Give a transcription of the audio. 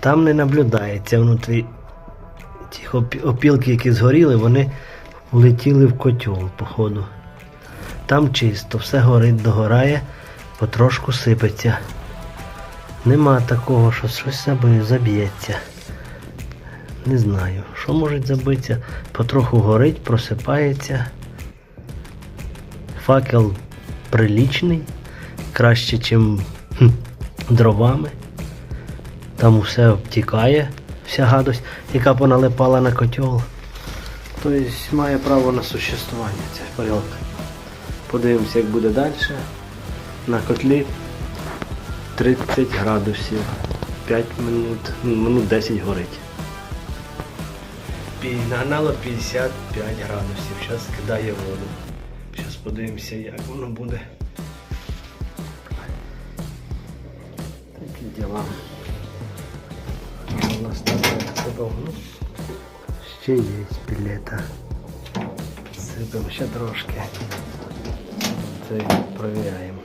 Там не наблюдається внутрі ті опілки, які згоріли, вони влетіли в котел, походу. Там чисто, все горить, догорає, потрошку сипеться. Нема такого, що щось заб- заб'ється. Не знаю, що може забитися. Потроху горить, просипається. Факел прилічний, краще, ніж дровами. Там усе обтікає, вся гадость, яка поналипала на котел. Тобто має право на существування ця парілка. Подивимося, як буде далі. На котлі 30 градусів. 5 минут, ну, минут 10 горить. Нагнало 55 градусів. Зараз кидає воду. Зараз подивимося, як воно буде. Такі діла. У нас там ну, ще є білета. Сипемо ще трошки. Це провіряємо.